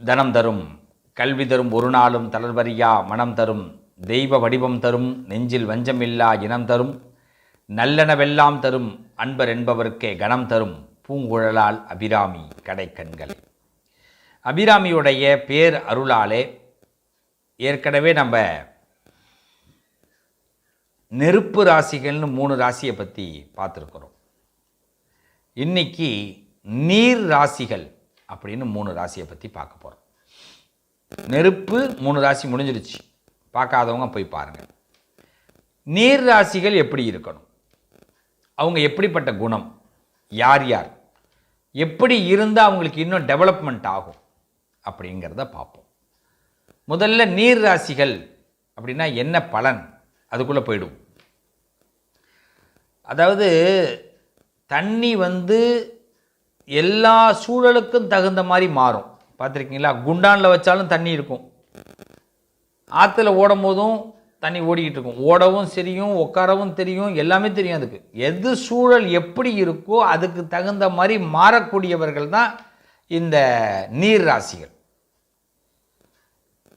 தனம் தரும் கல்வி தரும் ஒரு நாளும் தளர்வறியா மனம் தரும் தெய்வ வடிவம் தரும் நெஞ்சில் வஞ்சமில்லா இனம் தரும் நல்லனவெல்லாம் தரும் அன்பர் என்பவர்க்கே கணம் தரும் பூங்குழலால் அபிராமி கடைக்கண்கள். அபிராமியுடைய பேர் அருளாலே ஏற்கனவே நம்ம நெருப்பு ராசிகள்னு மூணு ராசியை பற்றி பார்த்துருக்குறோம். இன்னைக்கு நீர் ராசிகள் அப்படின்னு மூணு ராசியை பற்றி பார்க்க போகிறோம் நெருப்பு மூணு ராசி முடிஞ்சிருச்சு. பார்க்காதவங்க போய் பாருங்கள் நீர் ராசிகள் எப்படி இருக்கணும்? அவங்க எப்படிப்பட்ட குணம்? யார் யார்? எப்படி இருந்தால் அவங்களுக்கு இன்னும் டெவலப்மெண்ட் ஆகும்? அப்படிங்கிறத பார்ப்போம். முதல்ல நீர் ராசிகள் அப்படின்னா என்ன பலன்? அதுக்குள்ளே போயிடும் அதாவது தண்ணி வந்து எல்லா சூழலுக்கும் தகுந்த மாதிரி மாறும். பார்த்துருக்கீங்களா? குண்டானில் வச்சாலும் தண்ணி இருக்கும். ஆற்றுல ஓடும் போதும் தண்ணி ஓடிக்கிட்டு இருக்கும். ஓடவும் தெரியும் உட்காரவும் தெரியும் எல்லாமே தெரியும் அதுக்கு. எது சூழல் எப்படி இருக்கோ அதுக்கு தகுந்த மாதிரி மாறக்கூடியவர்கள் தான் இந்த நீர் ராசிகள்.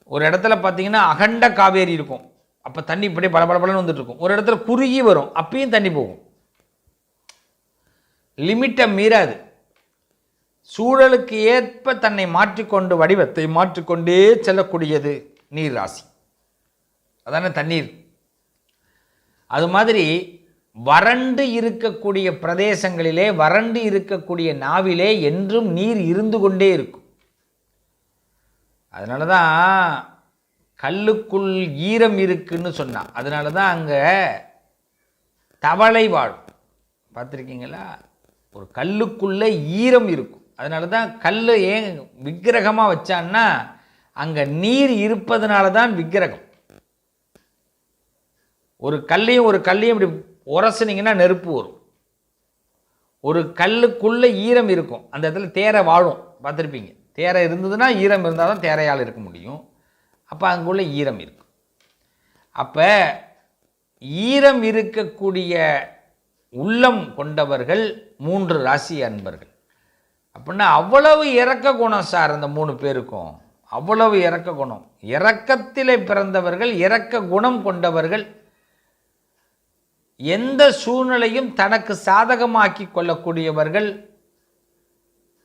ஒரு இடத்துல பார்த்தீங்கன்னா அகண்ட காவேரி இருக்கும். அப்போ தண்ணி இப்படியே பல பலன்னு வந்துட்டு இருக்கும். ஒரு இடத்துல குறுகி வரும். அப்பயும் தண்ணி போகும். லிமிட்டை மீறாது. சூழலுக்கு ஏற்ப தன்னை மாற்றிக்கொண்டு வடிவத்தை மாற்றிக்கொண்டே செல்லக்கூடியது நீர் ராசி. அதானே தண்ணீர். அது மாதிரி வறண்டு இருக்கக்கூடிய பிரதேசங்களிலே வறண்டு இருக்கக்கூடிய நாவிலே என்றும் நீர் இருந்து கொண்டே இருக்கும். அதனால தான் கல்லுக்குள் ஈரம் இருக்குன்னு சொன்னான் அதனால தான் அங்கே தவளை வாழும். பார்த்துருக்கீங்களா? ஒரு கல்லுக்குள்ளே ஈரம் இருக்கும். அதனால தான் கல் ஏன் விக்கிரகமாக வச்சான்னா அங்கே நீர் இருப்பதனால தான் விக்கிரகம். ஒரு கல்லையும் ஒரு கல்லையும் இப்படி உரசுனீங்கன்னா நெருப்பு வரும். ஒரு கல்லுக்குள்ளே ஈரம் இருக்கும். அந்த இடத்துல தேரை வாழும். பார்த்துருப்பீங்க. தேரை இருந்ததுன்னா ஈரம் இருந்தால் தான் தேரையால் இருக்க முடியும். அப்போ அங்குள்ள ஈரம் இருக்கும் அப்போ ஈரம் இருக்கக்கூடிய உள்ளம் கொண்டவர்கள் மூன்று ராசி அன்பர்கள். அப்படின்னா அவ்வளவு இறக்க குணம் சார் அந்த மூணு பேருக்கும். அவ்வளவு இறக்க குணம். இறக்கத்திலே பிறந்தவர்கள் இறக்க குணம் கொண்டவர்கள் எந்த சூழ்நிலையும் தனக்கு சாதகமாக்கி கொள்ளக்கூடியவர்கள்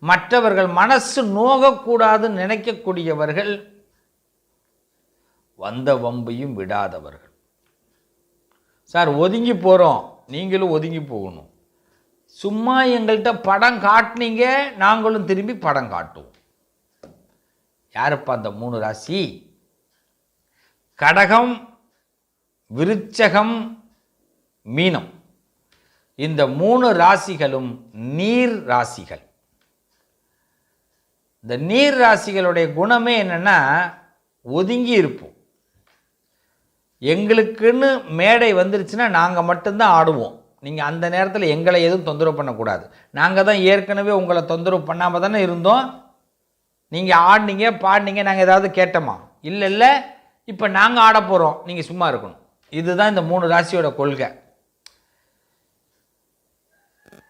மற்றவர்கள் மனசு நோகக்கூடாதுன்னு நினைக்கக்கூடியவர்கள் வந்த வம்பையும் விடாதவர்கள். சார் ஒதுங்கி போகிறோம் நீங்களும் ஒதுங்கி போகணும். சும்மா எங்கள்கிட்ட படம் காட்டினீங்க நாங்களும் திரும்பி படம் காட்டுவோம். யாருப்பா அந்த மூணு ராசி? கடகம் விருச்சகம் மீனம். இந்த மூணு ராசிகளும் நீர் ராசிகள். இந்த நீர் ராசிகளுடைய குணமே என்னென்னா ஒதுங்கி இருப்போம். எங்களுக்குன்னு மேடை வந்துருச்சுன்னா நாங்கள் மட்டும்தான் ஆடுவோம். நீங்கள் அந்த நேரத்தில் எங்களை எதுவும் தொந்தரவு பண்ணக்கூடாது. நாங்கள் தான் ஏற்கனவே உங்களை தொந்தரவு பண்ணாமல் தானே இருந்தோம். நீங்கள் ஆடினீங்க பாடினீங்க நாங்கள் ஏதாவது கேட்டோமா? இல்லை இல்லை. இப்போ நாங்கள் ஆட போகிறோம் நீங்கள் சும்மா இருக்கணும். இதுதான் இந்த மூணு ராசியோட கொள்கை.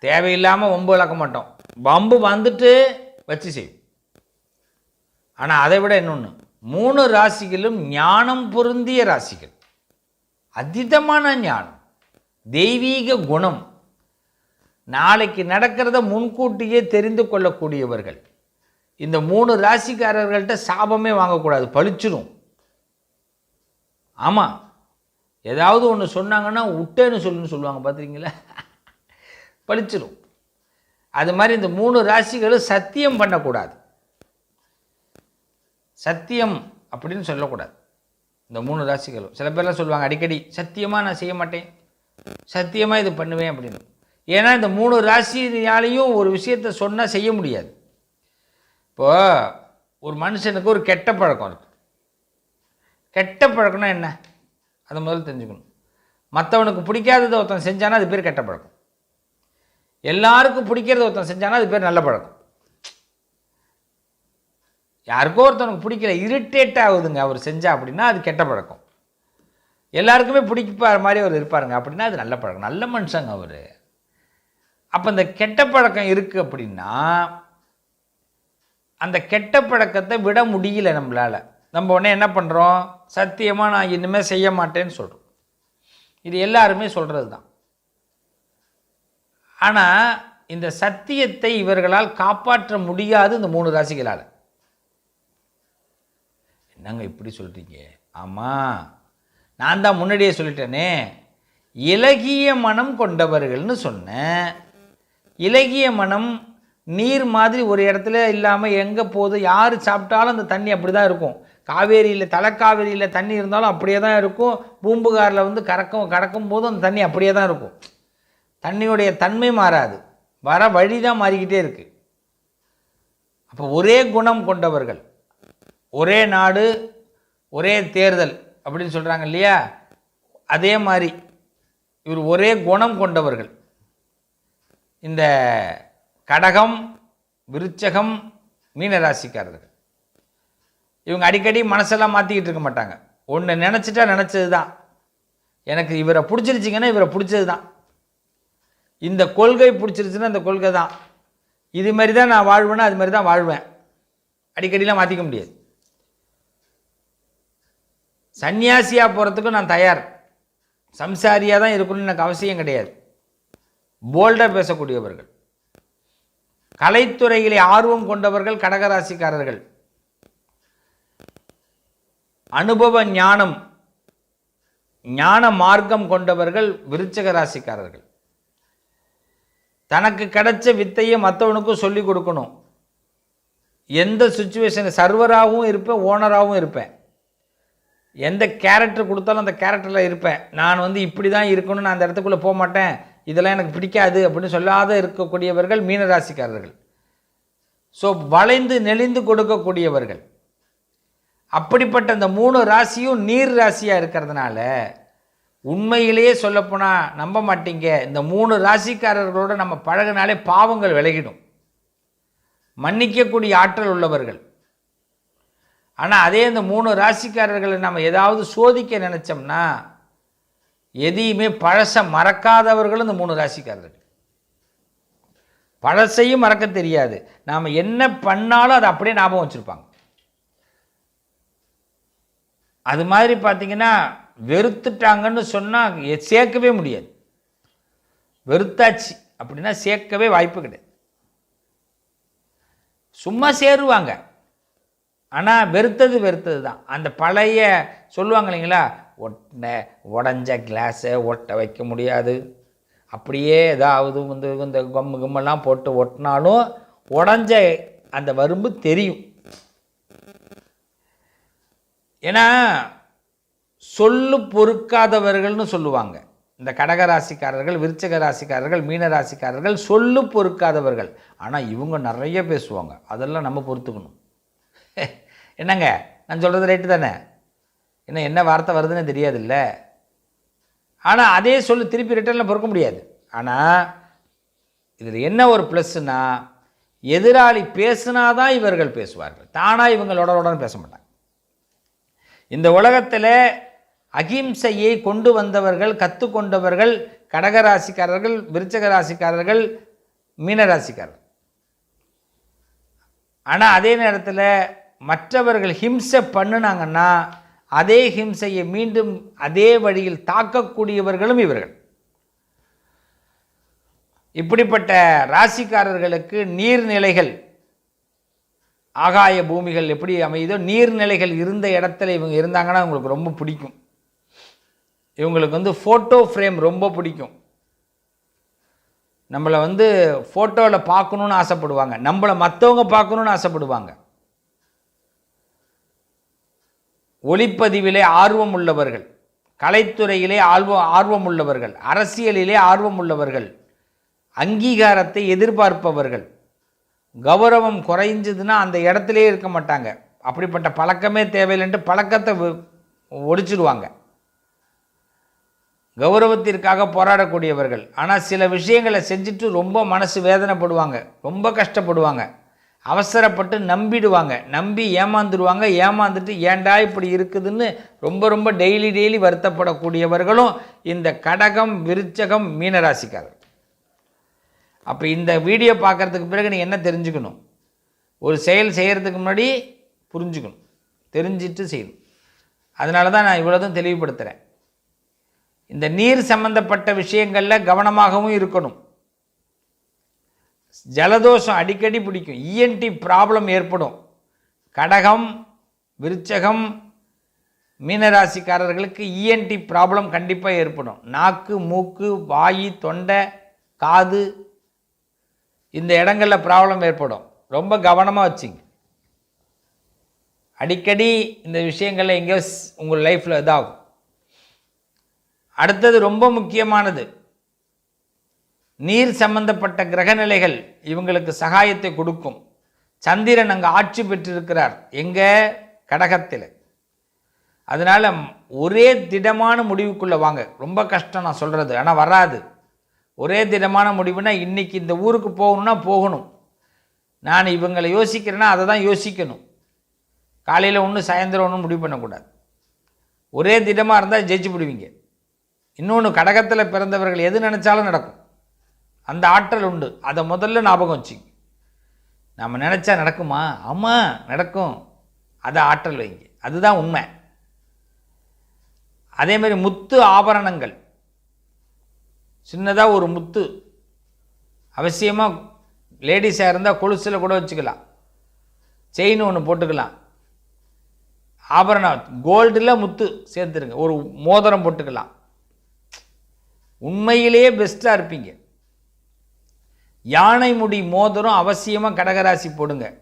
தேவையில்லாமல் வம்பு விளக்க மாட்டோம். வம்பு வந்துட்டு வச்சு செய்யும். ஆனால் அதை விட இன்னொன்று மூணு ராசிகளும் ஞானம் பொருந்திய ராசிகள். அதீதமான ஞானம். தெய்வீக குணம். நாளைக்கு நடக்கிறத முன்கூட்டியே தெரிந்து கொள்ளக்கூடியவர்கள். இந்த மூணு ராசிக்காரர்கள்ட்ட சாபமே வாங்கக்கூடாது பளிச்சிடும் ஆமாம் ஏதாவது ஒன்று சொன்னாங்கன்னா விட்டேன்னு சொல்லுன்னு சொல்லுவாங்க பார்த்துருங்களா பளிச்சிடும் அது மாதிரி இந்த மூணு ராசிகளும் சத்தியம் பண்ணக்கூடாது. சத்தியம் அப்படின்னு சொல்லக்கூடாது. இந்த மூணு ராசிகளும். சில பேர்லாம் சொல்லுவாங்க அடிக்கடி சத்தியமாக நான் செய்ய மாட்டேன். சத்தியமாக இது பண்ணுவேன் அப்படின்னு. ஏன்னா இந்த மூணு ராசினாலையும் ஒரு விஷயத்தை சொன்னால் செய்ய முடியாது. இப்போ ஒரு மனுஷனுக்கு ஒரு கெட்ட பழக்கம் இருக்கு. கெட்ட பழக்கம்னா என்ன? அதை முதல்ல தெரிஞ்சுக்கணும். மற்றவனுக்கு பிடிக்காததை ஒருத்தன் செஞ்சானா அது பேர் கெட்ட பழக்கம். எல்லாருக்கும் பிடிக்கிறத ஒருத்தன் செஞ்சானா அது பேர் நல்ல பழக்கம். யாருக்கோ ஒருத்தவனுக்கு பிடிக்கல இரிட்டேட் ஆகுதுங்க. அவர் செஞ்சா அப்படின்னா அது கெட்ட பழக்கம். எல்லாருக்குமே பிடிப்பார் மாதிரி அவர் இருப்பாருங்க. அப்படின்னா அது நல்ல பழக்கம். நல்ல மனுஷங்க அவர். அப்போ இந்த கெட்ட பழக்கம் இருக்குது அப்படின்னா அந்த கெட்ட பழக்கத்தை விட முடியல நம்மளால். நம்ம உடனே என்ன பண்ணுறோம் சத்தியமாக நான் இனிமேல் செய்ய மாட்டேன்னு சொல்கிறோம் இது எல்லாருமே சொல்கிறது தான் ஆனால் இந்த சத்தியத்தை இவர்களால் காப்பாற்ற முடியாது இந்த மூணு ராசிகளால். என்னங்க இப்படி சொல்கிறீங்க ஆமாம் நான் தான் முன்னாடியே சொல்லிட்டேனே. இலகிய மனம் கொண்டவர்கள்னு சொன்னேன் இலகிய மனம் நீர் மாதிரி ஒரு இடத்துல இல்லாமல் எங்கே போகுது யார் சாப்பிட்டாலும் அந்த தண்ணி அப்படி தான் இருக்கும். காவேரியில் தலைக்காவேரியில் தண்ணி இருந்தாலும் அப்படியே தான் இருக்கும். பூம்புகாரில் வந்து கறக்கும் கடக்கும் போதும் அந்த தண்ணி அப்படியே தான் இருக்கும். தண்ணியுடைய தன்மை மாறாது. வர வழி தான் மாறிக்கிட்டே இருக்குது அப்போ ஒரே குணம் கொண்டவர்கள் ஒரே நாடு ஒரே தேர்தல் அப்படின்னு சொல்கிறாங்க இல்லையா? அதே மாதிரி இவர் ஒரே குணம் கொண்டவர்கள். இந்த கடகம் விருச்சகம் மீனராசிக்காரர்கள். இவங்க அடிக்கடி மனசெல்லாம் மாற்றிக்கிட்டு இருக்க மாட்டாங்க. ஒன்று நினச்சிட்டா நினச்சது தான் எனக்கு இவரை பிடிச்சிருச்சிங்கன்னா இவரை பிடிச்சது தான் இந்த கொள்கை பிடிச்சிருச்சுன்னா இந்த கொள்கை தான் இது மாதிரி தான் நான் வாழ்வேன்னா அது மாதிரி தான் வாழ்வேன். அடிக்கடிலாம் மாற்றிக்க முடியாது. சன்னியாசியாக போகிறதுக்கும் நான் தயார். சம்சாரியாக தான் இருக்கணும்னு எனக்கு அவசியம் கிடையாது. போல்டாக பேசக்கூடியவர்கள். கலைத்துறையிலே ஆர்வம் கொண்டவர்கள் கடகராசிக்காரர்கள். அனுபவ ஞானம் ஞான மார்க்கம் கொண்டவர்கள் விருச்சக ராசிக்காரர்கள் தனக்கு கிடைச்ச வித்தையை மற்றவனுக்கும் சொல்லி கொடுக்கணும். எந்த சுச்சுவேஷன் சர்வராகவும் இருப்பேன் ஓனராகவும் இருப்பேன். எந்த கேரக்டர் கொடுத்தாலும் அந்த கேரக்டரில் இருப்பேன். நான் வந்து இப்படி தான் இருக்கணும்னு நான் அந்த இடத்துக்குள்ளே போக மாட்டேன். இதெல்லாம் எனக்கு பிடிக்காது அப்படின்னு சொல்லாத இருக்கக்கூடியவர்கள் மீனராசிக்காரர்கள். ஸோ வளைந்து நெளிந்து கொடுக்கக்கூடியவர்கள். அப்படிப்பட்ட அந்த மூணு ராசியும் நீர் ராசியாக இருக்கிறதுனால உண்மையிலேயே சொல்லப்போனால் நம்ப மாட்டீங்க. இந்த மூணு ராசிக்காரர்களோடு நம்ம பழகினாலே பாவங்கள் விலகிடும். மன்னிக்கக்கூடிய ஆற்றல் உள்ளவர்கள். ஆனால் அதே இந்த மூணு ராசிக்காரர்களை நம்ம ஏதாவது சோதிக்க நினச்சோம்னா எதையுமே பழச மறக்காதவர்களும் இந்த மூணு ராசிக்காரர்கள். பழசையும் மறக்க தெரியாது. நாம் என்ன பண்ணாலும் அதை அப்படியே ஞாபகம் வச்சுருப்பாங்க. அது மாதிரி பார்த்தீங்கன்னா வெறுத்துட்டாங்கன்னு சொன்னால் சேர்க்கவே முடியாது. வெறுத்தாச்சு அப்படின்னா சேர்க்கவே வாய்ப்பு கிடையாது. சும்மா சேருவாங்க. ஆனால் வெறுத்தது வெறுத்தது தான் அந்த பழைய சொல்லுவாங்க இல்லைங்களா? ஒட்ட உடஞ்ச கிளாஸை ஒட்ட வைக்க முடியாது. அப்படியே ஏதாவது வந்து இந்த கம்மு கம்மெல்லாம் போட்டு ஒட்டினாலும் உடஞ்ச அந்த வரும்பு தெரியும். ஏன்னா சொல்லு பொறுக்காதவர்கள்னு சொல்லுவாங்க. இந்த கடகராசிக்காரர்கள் விருச்சக ராசிக்காரர்கள் மீன ராசிக்காரர்கள் சொல்லு பொறுக்காதவர்கள். ஆனால் இவங்க நிறைய பேசுவாங்க. அதெல்லாம் நம்ம பொறுத்துக்கணும். என்னங்க? நான் சொல்கிறது ரைட்டு தானே? என்ன என்ன வார்த்தை வருதுன்னு தெரியாதுல்ல? ஆனால் அதே சொல்லு திருப்பி ரிட்டர்னில் பொறுக்க முடியாது. ஆனால் இதில் என்ன ஒரு ப்ளஸ்ஸுன்னா எதிராளி பேசுனாதான் இவர்கள் பேசுவார்கள். தானாக இவங்களோட உடனே பேச மாட்டாங்க. இந்த உலகத்தில் அகிம்சையை கொண்டு வந்தவர்கள் கற்றுக்கொண்டவர்கள் கடகராசிக்காரர்கள் விருச்சக ராசிக்காரர்கள் மீனராசிக்காரர்கள். ஆனால் அதே நேரத்தில் மற்றவர்கள் ஹிம்சை பண்ணுனாங்கன்னா அதே ஹிம்சையை மீண்டும் அதே வழியில் தாக்கக்கூடியவர்களும் இவர்கள். இப்படிப்பட்ட ராசிக்காரர்களுக்கு நீர்நிலைகள் ஆகாய பூமிகள் எப்படி அமையுதோ நீர்நிலைகள் இருந்த இடத்துல இவங்க இருந்தாங்கன்னா அவங்களுக்கு ரொம்ப பிடிக்கும். இவங்களுக்கு வந்து ஃபோட்டோ ஃப்ரேம் ரொம்ப பிடிக்கும். நம்மளை வந்து ஃபோட்டோவில் பார்க்கணுன்னு ஆசைப்படுவாங்க. நம்மளை மற்றவங்க பார்க்கணுன்னு ஆசைப்படுவாங்க. ஒளிப்பதிவிலே ஆர்வம் உள்ளவர்கள் கலைத்துறையிலே ஆர்வம் ஆர்வம் உள்ளவர்கள் அரசியலிலே ஆர்வம் உள்ளவர்கள் அங்கீகாரத்தை எதிர்பார்ப்பவர்கள். கௌரவம் குறைஞ்சதுன்னா அந்த இடத்துலே இருக்க மாட்டாங்க. அப்படிப்பட்ட பழக்கமே தேவையில்லைன்ட்டு பழக்கத்தை ஒழிச்சிடுவாங்க கௌரவத்திற்காக போராடக்கூடியவர்கள். ஆனால் சில விஷயங்களை செஞ்சுட்டு ரொம்ப மனசு வேதனைப்படுவாங்க. ரொம்ப கஷ்டப்படுவாங்க. அவசரப்பட்டு நம்பிடுவாங்க. நம்பி ஏமாந்துடுவாங்க ஏமாந்துட்டு ஏன்டா இப்படி இருக்குதுன்னு ரொம்ப ரொம்ப டெய்லி டெய்லி வருத்தப்படக்கூடியவர்களும் இந்த கடகம் விருச்சகம் மீனராசிக்காரர் அப்போ இந்த வீடியோ பார்க்கறதுக்கு பிறகு நீங்கள் என்ன தெரிஞ்சுக்கணும்? ஒரு செயல் செய்கிறதுக்கு முன்னாடி புரிஞ்சுக்கணும். தெரிஞ்சிட்டு செய்யணும். அதனால தான் நான் இவ்வளோதும் தெளிவுபடுத்துகிறேன் இந்த நீர் சம்பந்தப்பட்ட விஷயங்களில் கவனமாகவும் இருக்கணும். ஜலதோஷம் அடிக்கடி பிடிக்கும். இஎன்டி ப்ராப்ளம் ஏற்படும். கடகம் விருச்சகம் மீனராசிக்காரர்களுக்கு இஎன்டி ப்ராப்ளம் கண்டிப்பாக ஏற்படும். நாக்கு மூக்கு வாய் தொண்டை காது இந்த இடங்களில் ப்ராப்ளம் ஏற்படும். ரொம்ப கவனமாக வச்சுங்க. அடிக்கடி இந்த விஷயங்களில் எங்கேயோ உங்கள் லைஃப்பில் இதாகும். அடுத்தது ரொம்ப முக்கியமானது. நீர் சம்பந்தப்பட்ட கிரகநிலைகள் இவங்களுக்கு சகாயத்தை கொடுக்கும். சந்திரன் அங்கே ஆட்சி பெற்றிருக்கிறார். எங்கே? கடகத்தில். அதனால் ஒரே திடமான முடிவுக்குள்ளே வாங்க. ரொம்ப கஷ்டம் நான் சொல்கிறது ஆனால் வராது. ஒரே திடமான முடிவுனா இன்றைக்கி இந்த ஊருக்கு போகணும்னா போகணும். நான் இவங்களை யோசிக்கிறேன்னா அதை தான் யோசிக்கணும். காலையில் ஒன்று சாயந்தரம் ஒன்று முடிவு பண்ணக்கூடாது. ஒரே திடமாக இருந்தால் ஜெயிச்சு விடுவீங்க இன்னொன்று கடகத்தில் பிறந்தவர்கள் எது நினச்சாலும் நடக்கும். அந்த ஆற்றல் உண்டு. அதை முதல்ல ஞாபகம் வச்சுங்க நம்ம நினச்சா நடக்குமா? ஆமாம் நடக்கும். அதை ஆற்றல் வைங்க. அதுதான் உண்மை. அதே மாதிரி முத்து ஆபரணங்கள். சின்னதாக ஒரு முத்து. அவசியமாக லேடிஸாக இருந்தால் கொலுசில் கூட வச்சுக்கலாம். செயின் ஒன்று போட்டுக்கலாம். ஆபரணம் கோல்டில் முத்து சேர்த்துருங்க. ஒரு மோதிரம் போட்டுக்கலாம். உண்மையிலேயே பெஸ்ட்டாக இருப்பீங்க. யானை முடி மோதிரம் அவசியமாக கடகராசி போடுங்க.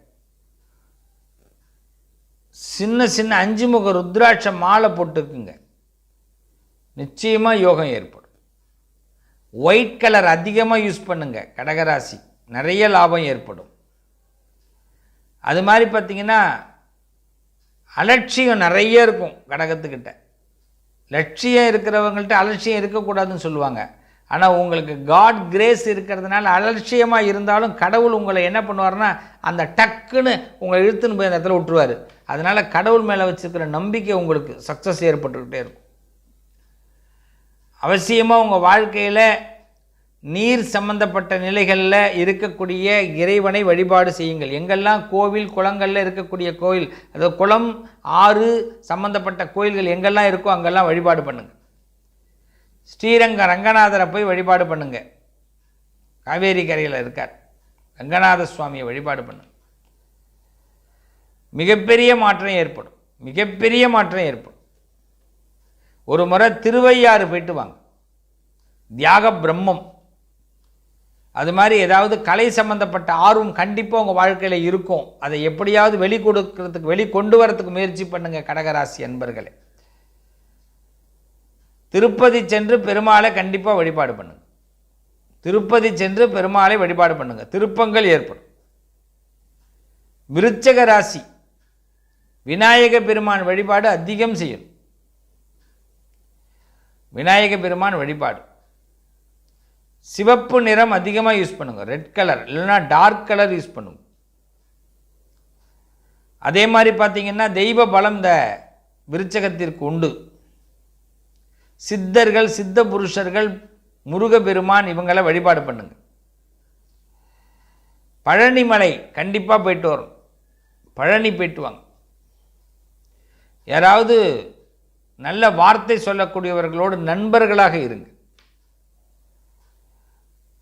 சின்ன சின்ன அஞ்சு முக ருத்ராட்ச மாலை போட்டுக்குங்க. நிச்சயமாக யோகம் ஏற்படும். ஒயிட் கலர் அதிகமாக யூஸ் பண்ணுங்க கடகராசி. நிறைய லாபம் ஏற்படும். அது மாதிரி பார்த்தீங்கன்னா அலட்சியம் நிறைய இருக்கும் கடகத்துக்கிட்ட. லட்சியம் இருக்கிறவங்கள்ட்ட அலட்சியம் இருக்கக்கூடாதுன்னு சொல்லுவாங்க. ஆனால் உங்களுக்கு காட் கிரேஸ் இருக்கிறதுனால அலட்சியமாக இருந்தாலும் கடவுள் உங்களை என்ன பண்ணுவார்னா அந்த டக்குன்னு உங்களை இழுத்துன்னு போய் அந்த இடத்துல விட்டுருவார். அதனால் கடவுள் மேலே வச்சுருக்கிற நம்பிக்கை உங்களுக்கு சக்ஸஸ் ஏற்பட்டுக்கிட்டே இருக்கும். அவசியமாக உங்கள் வாழ்க்கையில் நீர் சம்பந்தப்பட்ட நிலைகளில் இருக்கக்கூடிய இறைவனை வழிபாடு செய்யுங்கள். எங்கெல்லாம் கோவில் குளங்களில் இருக்கக்கூடிய கோயில் அதாவது குளம் ஆறு சம்பந்தப்பட்ட கோயில்கள் எங்கெல்லாம் இருக்கோ அங்கெல்லாம் வழிபாடு பண்ணுங்கள் ஸ்ரீரங்க ரங்கநாதரை போய் வழிபாடு பண்ணுங்க. காவேரி கரையில் இருக்கார். ரங்கநாத சுவாமியை வழிபாடு பண்ணுங்க. மிகப்பெரிய மாற்றம் ஏற்படும். மிகப்பெரிய மாற்றம் ஏற்படும். ஒரு முறை திருவையாறு போயிட்டு வாங்க. தியாக பிரம்மம். அது மாதிரி ஏதாவது கலை சம்பந்தப்பட்ட ஆர்வம் கண்டிப்பாக உங்கள் வாழ்க்கையில் இருக்கும். அதை எப்படியாவது வெளி கொடுக்கறதுக்கு வெளி கொண்டு வரத்துக்கு முயற்சி பண்ணுங்கள் கடகராசி அன்பர்களே. திருப்பதி சென்று பெருமாளை கண்டிப்பாக வழிபாடு பண்ணுங்க. திருப்பதி சென்று பெருமாளை வழிபாடு பண்ணுங்க. திருப்பங்கள் ஏற்படும். விருச்சக ராசி விநாயக பெருமான் வழிபாடு அதிகம் செய்யும். விநாயக பெருமான் வழிபாடு. சிவப்பு நிறம் அதிகமாக யூஸ் பண்ணுங்க. ரெட் கலர் இல்லைன்னா டார்க் கலர் யூஸ் பண்ணுங்க. அதே மாதிரி பார்த்தீங்கன்னா தெய்வ பலம் இந்த விருச்சகத்திற்கு உண்டு. சித்தர்கள் சித்த புருஷர்கள் முருகப்பெருமான் இவங்களை வழிபாடு பண்ணுங்க. பழனிமலை கண்டிப்பாக போயிட்டு வரும். பழனி போயிட்டு வாங்க. யாராவது நல்ல வார்த்தை சொல்லக்கூடியவர்களோடு நண்பர்களாக இருங்க.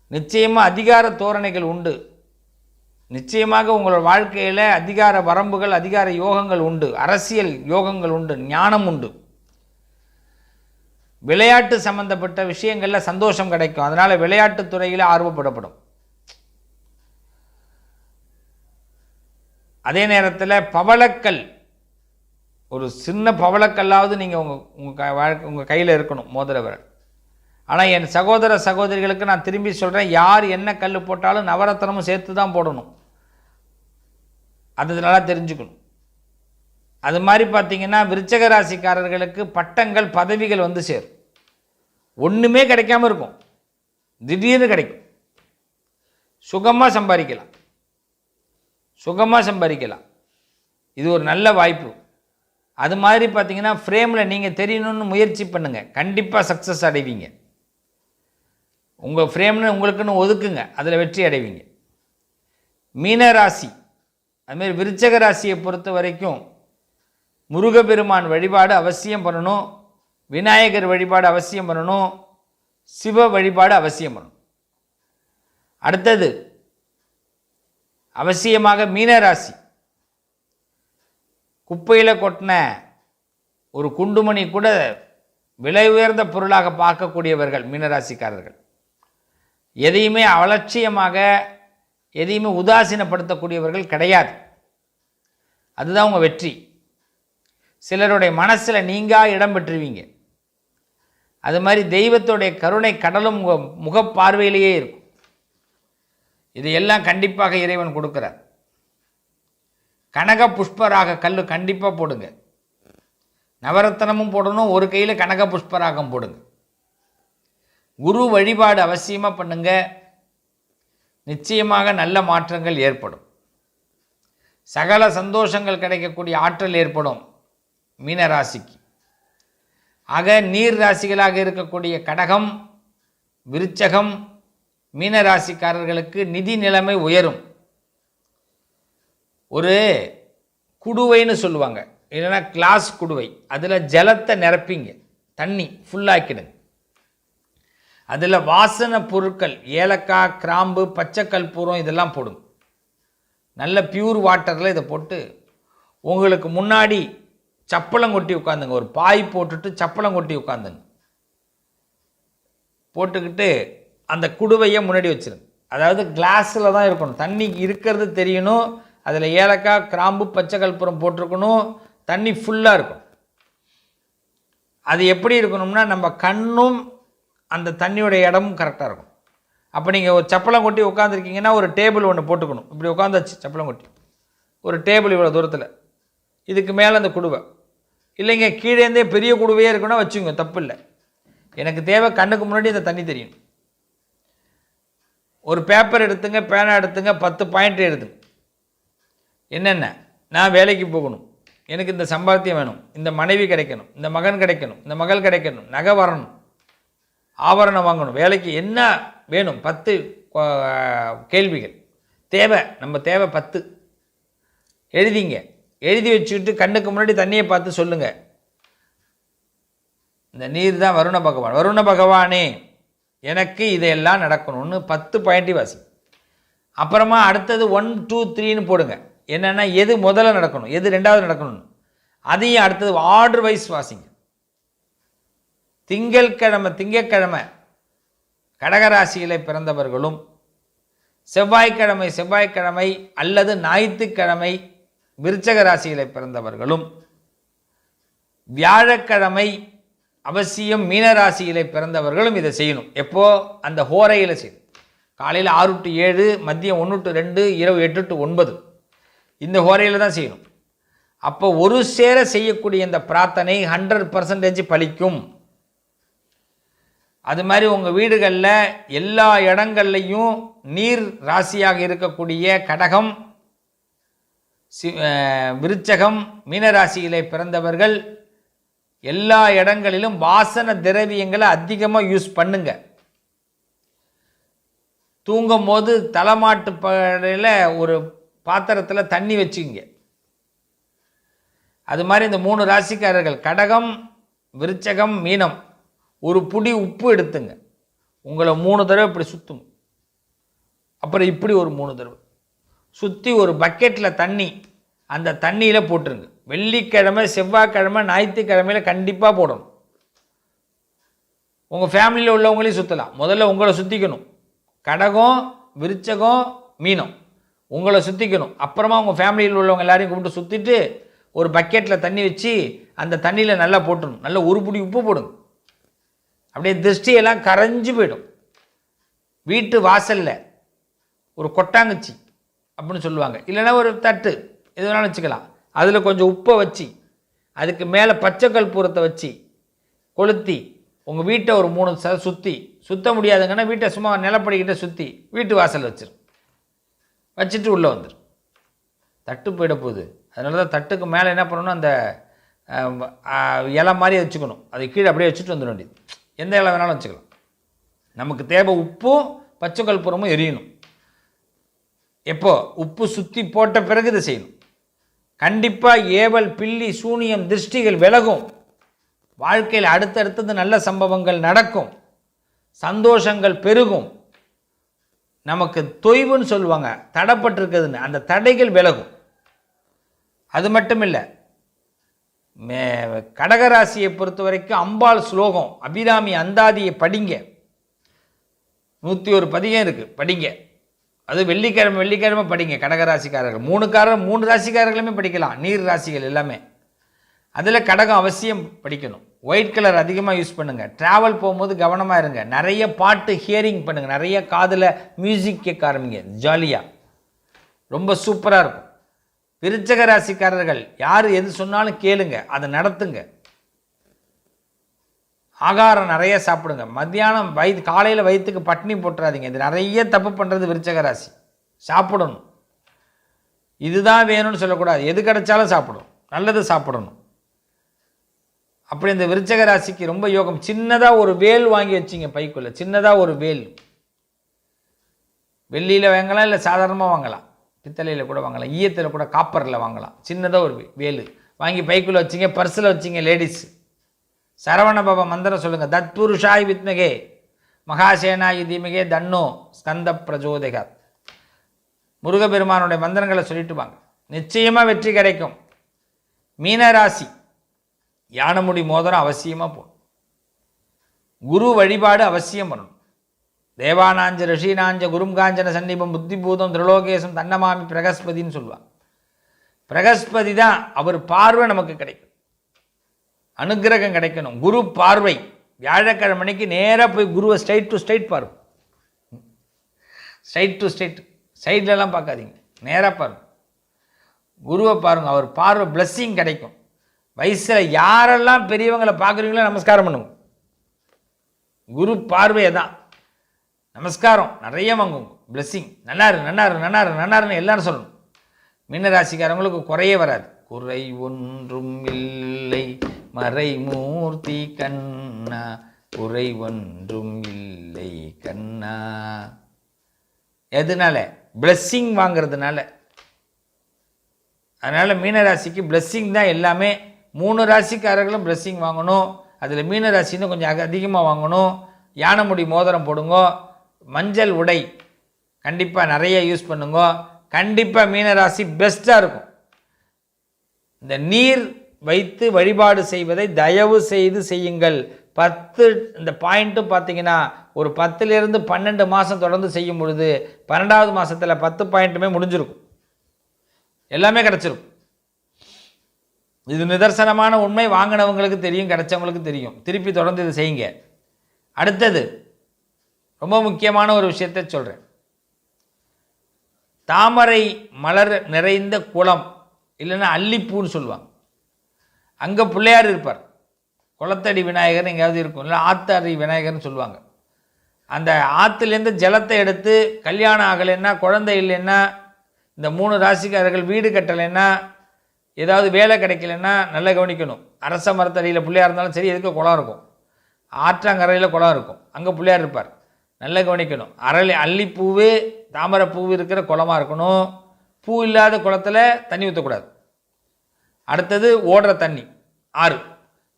நிச்சயமாக அதிகார தோரணைகள் உண்டு. நிச்சயமாக உங்களோட வாழ்க்கையில் அதிகார வரம்புகள் அதிகார யோகங்கள் உண்டு. அரசியல் யோகங்கள் உண்டு. ஞானம் உண்டு. விளையாட்டு சம்பந்தப்பட்ட விஷயங்களில் சந்தோஷம் கிடைக்கும். அதனால் விளையாட்டுத் துறையில் ஆர்வப்படப்படும். அதே நேரத்தில் பவளக்கல். ஒரு சின்ன பவளக்கல்லாவது நீங்கள் உங்கள் உங்கள் க வாழ்க்கை உங்கள் கையில் இருக்கணும் மோதிரவர் ஆனால் என் சகோதர சகோதரிகளுக்கு நான் திரும்பி சொல்கிறேன் யார் என்ன கல் போட்டாலும் நவரத்தனமும் சேர்த்து தான் போடணும். அது நல்லா தெரிஞ்சுக்கணும். அது மாதிரி பார்த்தீங்கன்னா விருச்சக ராசிக்காரர்களுக்கு பட்டங்கள் பதவிகள் வந்து சேரும். ஒன்றுமே கிடைக்காம இருக்கும். திடீர்னு கிடைக்கும். சுகமாக சம்பாதிக்கலாம். சுகமாக சம்பாதிக்கலாம். இது ஒரு நல்ல வாய்ப்பு. அது மாதிரி பார்த்தீங்கன்னா ஃப்ரேமில் நீங்கள் தெரியணும்னு முயற்சி பண்ணுங்கள் கண்டிப்பாக சக்ஸஸ் அடைவீங்க. உங்கள் ஃப்ரேம்னு உங்களுக்குன்னு ஒதுக்குங்க. அதில் வெற்றி அடைவீங்க. மீனராசி. அதுமாரி விருச்சக ராசியை பொறுத்த வரைக்கும் முருகப்பெருமான் வழிபாடு அவசியம் பண்ணணும். விநாயகர் வழிபாடு அவசியம் பண்ணணும். சிவ வழிபாடு அவசியம் பண்ணணும். அடுத்தது அவசியமாக மீனராசி. குப்பையில் கொட்டின ஒரு குண்டுமணி கூட விலை உயர்ந்த பொருளாக பார்க்கக்கூடியவர்கள் மீனராசிக்காரர்கள். எதையுமே அலட்சியமாக எதையுமே உதாசீனப்படுத்தக்கூடியவர்கள் கிடையாது. அதுதான் உங்கள் வெற்றி. சிலருடைய மனசில் நீங்கா இடம் பெற்றுவீங்க. அது மாதிரி தெய்வத்துடைய கருணை கடலும் உங்கள் முகப்பார்வையிலேயே இருக்கும். இதையெல்லாம் கண்டிப்பாக இறைவன் கொடுக்குறார். கனக புஷ்பராக கல் கண்டிப்பாக போடுங்க. நவரத்தனமும் போடணும் ஒரு கையில் கனக புஷ்பராகம் போடுங்க. குரு வழிபாடு அவசியமாக பண்ணுங்க. நிச்சயமாக நல்ல மாற்றங்கள் ஏற்படும். சகல சந்தோஷங்கள் கிடைக்கக்கூடிய ஆற்றல் ஏற்படும். மீனராசிக்கு ஆக நீர் ராசிகளாக இருக்கக்கூடிய கடகம் விருச்சகம் மீனராசிக்காரர்களுக்கு நிதி நிலைமை உயரும். ஒரு குடுவைன்னு சொல்லுவாங்க. இல்லைன்னா கிளாஸ் குடுவை. அதில் ஜலத்தை நிரப்பிங்க. தண்ணி ஃபுல்லாக்கிடுங்க அதில் வாசனை பொருட்கள் ஏலக்காய் கிராம்பு பச்சை கற்பூரம் இதெல்லாம் போடுங்க. நல்ல பியூர் வாட்டரில் இதை போட்டு உங்களுக்கு முன்னாடி சப்பளம் கொட்டி உட்காந்துங்க ஒரு பாய் போட்டுட்டு சப்பளம் கொட்டி உட்காந்துங்க போட்டுக்கிட்டு அந்த குடுவையை முன்னாடி வச்சிருங்க. அதாவது கிளாஸில் தான் இருக்கணும். தண்ணி இருக்கிறது தெரியணும். அதில் ஏலக்காய் கிராம்பு பச்சை கற்பூரம் போட்டிருக்கணும். தண்ணி ஃபுல்லாக இருக்கும். அது எப்படி இருக்கணும்னா நம்ம கண்ணும் அந்த தண்ணியோட இடமும் கரெக்டாக இருக்கும். அப்போ நீங்கள் ஒரு சப்பளம் கொட்டி உட்காந்துருக்கீங்கன்னா ஒரு டேபிள் ஒன்று போட்டுக்கணும். இப்படி உட்காந்தாச்சு சப்பளம் கொட்டி. ஒரு டேபிள் இவ்வளோ தூரத்தில். இதுக்கு மேலே அந்த குடுவை. இல்லைங்க கீழேருந்தே பெரிய குடுவையே இருக்குன்னா வச்சுங்க தப்பு இல்லை எனக்கு தேவை கண்ணுக்கு முன்னாடி இந்த தண்ணி தெரியும் ஒரு பேப்பர் எடுத்துங்க பேனா எடுத்துங்க பத்து பாயிண்ட் எடுத்துங்க. என்னென்ன? நான் வேலைக்கு போகணும். எனக்கு இந்த சம்பாத்தியம் வேணும். இந்த மனைவி கிடைக்கணும். இந்த மகன் கிடைக்கணும். இந்த மகள் கிடைக்கணும். நகை வரணும். ஆபரணம் வாங்கணும். வேலைக்கு என்ன வேணும்? பத்து கேள்விகள். தேவை. நம்ம தேவை பத்து. எழுதிங்க. எழுதி வச்சுக்கிட்டு கண்ணுக்கு முன்னாடி தண்ணியை பார்த்து சொல்லுங்கள் இந்த நீர் தான் வருண பகவான். வருண பகவானே எனக்கு இதையெல்லாம் நடக்கணும்னு பத்து பாயிண்டி வாசி அப்புறமா அடுத்தது ஒன் டூ த்ரீன்னு போடுங்க. என்னென்னா எது முதல்ல நடக்கணும்? எது ரெண்டாவது நடக்கணும்னு. அதையும் அடுத்தது ஆர்டர் வைஸ் வாசிங்க. திங்கட்கிழமை திங்கக்கிழமை கடகராசியில் பிறந்தவர்களும் செவ்வாய்க்கிழமை செவ்வாய்க்கிழமை அல்லது ஞாயிற்றுக்கிழமை விருச்சக ராசியிலே பிறந்தவர்களும் வியாழக்கிழமை அவசியம் மீனராசியிலே பிறந்தவர்களும் இதை செய்யணும். எப்போ? அந்த ஹோரையில் செய்யணும். காலையில் ஆறு டு ஏழு மதியம் ஒன்று டு ரெண்டு இரவு எட்டு டு ஒன்பது. இந்த ஹோரையில் தான் செய்யணும். அப்போ ஒரு சேர செய்யக்கூடிய இந்த பிரார்த்தனை ஹண்ட்ரட் பர்சன்டேஜ் பலிக்கும். அது மாதிரி உங்கள் வீடுகளில் எல்லா இடங்கள்லையும் நீர் ராசியாக இருக்கக்கூடிய கடகம் சி விருச்சகம் மீனராசியிலே பிறந்தவர்கள் எல்லா இடங்களிலும் வாசன திரவியங்களை அதிகமாக யூஸ் பண்ணுங்க. தூங்கும் போது தலைமாட்டு படையில் ஒரு பாத்திரத்தில் தண்ணி வச்சுக்கிங்க அது மாதிரி இந்த மூணு ராசிக்காரர்கள் கடகம் விருச்சகம் மீனம் ஒரு புடி உப்பு எடுத்துங்க. உங்களை மூணு தடவை இப்படி சுற்றும் அப்புறம் இப்படி ஒரு மூணு தடவை. சுற்றி ஒரு பக்கெட்டில் தண்ணி. அந்த தண்ணியில் போட்டுருங்க. வெள்ளிக்கிழமை செவ்வாய்க்கிழமை ஞாயிற்றுக்கிழமையில் கண்டிப்பாக போடணும். உங்கள் ஃபேமிலியில் உள்ளவங்களையும் சுற்றலாம் முதல்ல உங்களை சுற்றிக்கணும் கடகம் விருச்சகம் மீனம். உங்களை சுற்றிக்கணும் அப்புறமா உங்கள் ஃபேமிலியில் உள்ளவங்க எல்லாரையும் கூப்பிட்டு சுற்றிட்டு ஒரு பக்கெட்டில் தண்ணி வச்சு அந்த தண்ணியில் நல்லா போட்டுடணும். நல்லா ஒரு உப்பு போடுங்க. அப்படியே திருஷ்டியெல்லாம் கரைஞ்சு போயிடும். வீட்டு வாசலில் ஒரு கொட்டாங்குச்சி. அப்படின்னு சொல்லுவாங்க. இல்லைன்னா ஒரு தட்டு எது வேணாலும் வச்சுக்கலாம். அதில் கொஞ்சம் உப்பை வச்சு அதுக்கு மேலே பச்சை கற்பூரத்தை வச்சு கொளுத்தி உங்கள் வீட்டை ஒரு மூணு ச சுற்றி சுத்த முடியாதுங்கன்னா வீட்டை சும்மா நிலப்படிக்கிட்ட சுற்றி வீட்டு வாசல் வச்சிரு வச்சுட்டு உள்ளே வந்துரு தட்டு போயிட போகுது. அதனால தான் தட்டுக்கு மேலே என்ன பண்ணணும் அந்த இலை மாதிரி வச்சுக்கணும். அது கீழே அப்படியே வச்சுட்டு வந்துட வேண்டியது. எந்த இலை வேணாலும் வச்சுக்கலாம். நமக்கு தேவை உப்பும் பச்சை கற்பூரமும் எரியணும். எப்போ? உப்பு சுற்றி போட்ட பிறகு இதை செய்யணும். கண்டிப்பாக ஏவல் பில்லி சூனியம் திருஷ்டிகள் விலகும். வாழ்க்கையில் அடுத்தடுத்தது நல்ல சம்பவங்கள் நடக்கும். சந்தோஷங்கள் பெருகும். நமக்கு தொய்வுன்னு சொல்லுவாங்க. தடைப்பட்டிருக்குதுன்னு. அந்த தடைகள் விலகும். அது மட்டும் இல்லை மே கடகராசியை பொறுத்த வரைக்கும் அம்பாள் ஸ்லோகம் அபிராமி அந்தாதியை படிங்க. நூற்றி ஒரு பதிகம் இருக்குது படிங்க. அது வெள்ளிக்கிழமை வெள்ளிக்கிழமை படிங்க கடகராசிக்காரர்கள். மூணு காரர் மூணு ராசிக்காரர்களுமே படிக்கலாம். நீர் ராசிகள் எல்லாமே. அதில் கடகம் அவசியம் படிக்கணும். ஒயிட் கலர் அதிகமாக யூஸ் பண்ணுங்கள் ட்ராவல் போகும்போது கவனமாக இருங்க. நிறைய பாட்டு ஹியரிங் பண்ணுங்கள் நிறைய காதில் மியூசிக் கேட்க ஆரம்பிங்க. ஜாலியாக ரொம்ப சூப்பராக இருக்கும். விருச்சக ராசிக்காரர்கள் யார் எது சொன்னாலும் கேளுங்க. அதை நடத்துங்க. ஆகாரம் நிறைய சாப்பிடுங்க. மத்தியானம் வயிறு காலையில் வயிற்றுக்கு பட்னி போட்டுறாதீங்க. இது நிறைய தப்பு பண்ணுறது விருச்சக ராசி. சாப்பிடணும். இதுதான் வேணும்னு சொல்லக்கூடாது. எது கிடைச்சாலும் சாப்பிடணும். நல்லது சாப்பிடணும். அப்படி இந்த விருச்சக ராசிக்கு ரொம்ப யோகம். சின்னதாக ஒரு வேல் வாங்கி வச்சிங்க பைக்குள்ளே. சின்னதாக ஒரு வேல். வெள்ளியில் வாங்கலாம் இல்லை சாதாரணமாக வாங்கலாம். பித்தளையில் கூட வாங்கலாம். ஈயத்தில் கூட காப்பரில் வாங்கலாம். சின்னதாக ஒரு வேல். வாங்கி பைக்குள்ளே வச்சிங்க பர்ஸில் வச்சிங்க லேடிஸ் சரவணபவ மந்திரம் சொல்லுங்கள் தத்புருஷாய் வித்மகே மகாசேனாயி தீமகே தன்னோ ஸ்கந்த பிரஜோதகர் முருகபெருமானுடைய மந்திரங்களை சொல்லிட்டு வாங்க. நிச்சயமாக வெற்றி கிடைக்கும். மீனராசி யானமுடி மோதிரம் அவசியமாக போகணும் குரு வழிபாடு அவசியம் பண்ணணும். தேவானாஞ்ச ரிஷினாஞ்ச குருங்காஞ்சன சன்னிபம் புத்திபூதம் திரிலோகேசம் தன்னமாமி பிரகஸ்பதின்னு சொல்லுவாங்க. பிரகஸ்பதி தான் அவர் பார்வை நமக்கு கிடைக்கும். அனுகிரகம் கிடைக்கணும். குரு பார்வை. வியாழக்கிழமைக்கு நேராக போய் குருவை ஸ்ட்ரைட் டு ஸ்ட்ரைட் பாருங்க ஸ்ட்ரைட் டு ஸ்ட்ரைட் சைட்லலாம் பார்க்காதீங்க. நேராக பாருங்க குருவை பாருங்க. அவர் பார்வை பிளஸ்ஸிங் கிடைக்கும். வயசில் யாரெல்லாம் பெரியவங்களை பார்க்குறீங்களோ நமஸ்காரம் பண்ணுங்க. குரு பார்வையை தான் நமஸ்காரம். நிறைய வாங்குங்க. பிளஸ்ஸிங் நன்னாரு நன்னாரு நன்னாரு நன்னாருன்னு எல்லாரும் சொல்லணும். மீனராசிக்காரங்களுக்கு குறையே வராது. குறை ஒன்றும் இல்லை. மறைமூர்த்தி கண்ணா குறை ஒன்றும் இல்லை கண்ணா. எதனால? பிளஸ்ஸிங் வாங்குறதுனால. அதனால் மீனராசிக்கு பிளஸ்ஸிங் தான் எல்லாமே. மூணு ராசிக்காரர்களும் பிளஸ்ஸிங் வாங்கணும். அதில் மீனராசின்னு கொஞ்சம் அக- அதிகமாக வாங்கணும். யானைமுடி மோதிரம் போடுங்க. மஞ்சள் உடை கண்டிப்பாக நிறைய யூஸ் பண்ணுங்க. கண்டிப்பாக மீனராசி பெஸ்ட்டாக இருக்கும். இந்த நீர் வைத்து வழிபாடு செய்வதை தயவு செய்து செய்யுங்கள். பத்து இந்த பாயிண்ட்டும் பார்த்தீங்கன்னா ஒரு பத்துலேருந்து பன்னெண்டு மாதம் தொடர்ந்து செய்யும் பொழுது பன்னெண்டாவது மாதத்தில் பத்து பாயிண்ட்டுமே முடிஞ்சிருக்கும். எல்லாமே கிடச்சிருக்கும் இது நிதர்சனமான உண்மை வாங்கினவங்களுக்கு தெரியும் கிடைச்சவங்களுக்கு தெரியும். திருப்பி தொடர்ந்து இதை செய்யுங்க. அடுத்தது ரொம்ப முக்கியமான ஒரு விஷயத்தை சொல்கிறேன் தாமரை மலர் நிறைந்த குளம் இல்லைன்னா அல்லிப்பூன்னு சொல்லுவாங்க. அங்கே பிள்ளையார் இருப்பார். குளத்தடி விநாயகர் எங்கேயாவது இருக்கும். இல்லை ஆத்தாடி விநாயகர்னு சொல்லுவாங்க. அந்த ஆற்றுலேருந்து ஜலத்தை எடுத்து கல்யாணம் ஆகலைன்னா குழந்தை இல்லைன்னா இந்த மூணு ராசிக்காரர்கள் வீடு கட்டலைன்னா ஏதாவது வேலை கிடைக்கலன்னா நல்லா கவனிக்கணும். அரச மரத்தடியில் பிள்ளையாக இருந்தாலும் சரி எதுக்கு குளம் இருக்கும்? ஆற்றாங்கரையில் குளம் இருக்கும். அங்கே பிள்ளையார் இருப்பார். நல்லா கவனிக்கணும். அரளி அல்லிப்பூவு தாமரை பூவு இருக்கிற குளமா இருக்கணும். பூ இல்லாத குளத்துல தண்ணி ஊற்றக்கூடாது அடுத்தது ஓடுற தண்ணி ஆறு.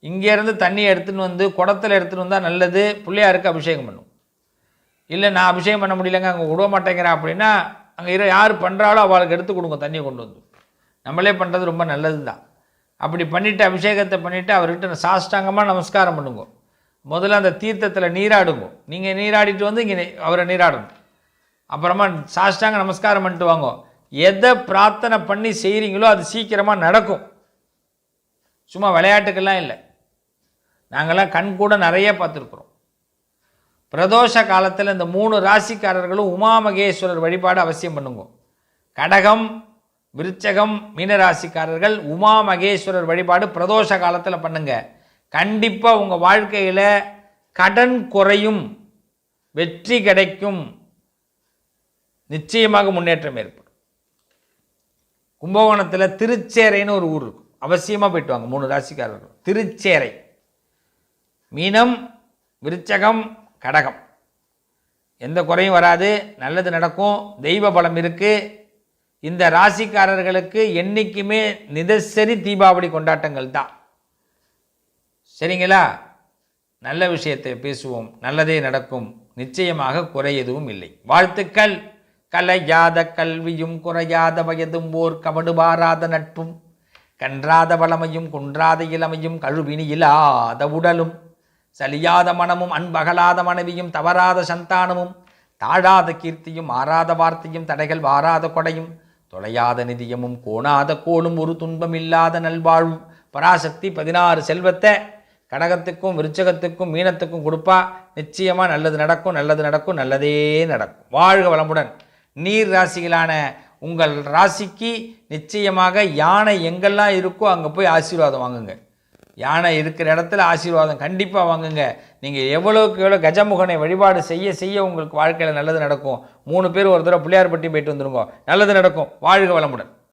இங்கேருந்து தண்ணியை எடுத்துன்னு வந்து குடத்தில் எடுத்துன்னு வந்தால் நல்லது பிள்ளையாருக்கு அபிஷேகம் பண்ணும். இல்லை நான் அபிஷேகம் பண்ண முடியலங்க அங்கே விட மாட்டேங்கிறேன் அப்படின்னா அங்கே இரு யார் பண்ணுறாலோ அவளுக்கு எடுத்து கொடுங்க தண்ணியை கொண்டு வந்து. நம்மளே பண்ணுறது ரொம்ப நல்லது தான் அப்படி பண்ணிவிட்டு அபிஷேகத்தை பண்ணிவிட்டு அவர்கிட்ட சாஷ்டாங்கமாக நமஸ்காரம் பண்ணுங்க. முதல்ல அந்த தீர்த்தத்தில் நீராடுங்க. நீங்கள் நீராடிட்டு வந்து இங்கே அவரை நீராடணும். அப்புறமா சாஷ்டாங்க நமஸ்காரம் பண்ணிட்டு வாங்க. எதை பிரார்த்தனை பண்ணி செய்கிறீங்களோ அது சீக்கிரமாக நடக்கும். சும்மா விளையாட்டுக்கெல்லாம் இல்லை. நாங்கள்லாம் கண் கூட நிறைய பார்த்துருக்குறோம். பிரதோஷ காலத்தில் இந்த மூணு ராசிக்காரர்களும் உமா மகேஸ்வரர் வழிபாடு அவசியம் பண்ணுங்க. கடகம் விருச்சகம் மீனராசிக்காரர்கள் உமா மகேஸ்வரர் வழிபாடு பிரதோஷ காலத்தில் பண்ணுங்க. கண்டிப்பாக உங்கள் வாழ்க்கையில் கடன் குறையும் வெற்றி கிடைக்கும். நிச்சயமாக முன்னேற்றம் ஏற்படும். கும்பகோணத்தில் திருச்சேரைன்னு ஒரு ஊர் இருக்கும். அவசியமாக போயிட்டு வாங்க மூணு ராசிக்காரர்கள். திருச்சேரை. மீனம் விருச்சகம் கடகம். எந்த குறையும் வராது நல்லது நடக்கும் தெய்வ பலம் இருக்குது இந்த ராசிக்காரர்களுக்கு என்றைக்குமே நிதசரி தீபாவளி கொண்டாட்டங்கள் தான். சரிங்களா? நல்ல விஷயத்தை பேசுவோம் நல்லதே நடக்கும். நிச்சயமாக குறை எதுவும் இல்லை. வாழ்த்துக்கள். கலையாத கல்வியும் குறையாத வயதும் ஓர் கவடுபாராத நட்பும். கன்றாத வளமையும் குன்றாத இளமையும் கழுவினி இல்லாத உடலும் சலியாத மனமும் அன்பகலாத மனைவியும் தவறாத சந்தானமும் தாழாத கீர்த்தியும் ஆறாத வார்த்தையும் தடைகள் வாராத கொடையும் தொலையாத நிதியமும் கோணாத கோலும் ஒரு துன்பம் இல்லாத நல்வாழ்வும் பராசக்தி பதினாறு செல்வத்தை கடகத்துக்கும் விருச்சகத்துக்கும் மீனத்துக்கும் கொடுப்பா. நிச்சயமாக நல்லது நடக்கும் நல்லது நடக்கும் நல்லதே நடக்கும். வாழ்க வளமுடன். நீர் ராசிகளான உங்கள் ராசிக்கு நிச்சயமாக யானை எங்கெல்லாம் இருக்கோ அங்கே போய் ஆசீர்வாதம் வாங்குங்க. யானை இருக்கிற இடத்துல ஆசீர்வாதம் கண்டிப்பாக வாங்குங்க. நீங்கள் எவ்வளோக்கு எவ்வளோ கஜமுகனை வழிபாடு செய்ய செய்ய உங்களுக்கு வாழ்க்கையில் நல்லது நடக்கும். மூணு பேர் ஒரு தடவை பிள்ளையார்பட்டி போயிட்டு வந்துருங்க. நல்லது நடக்கும். வாழ்க வளமுடன்.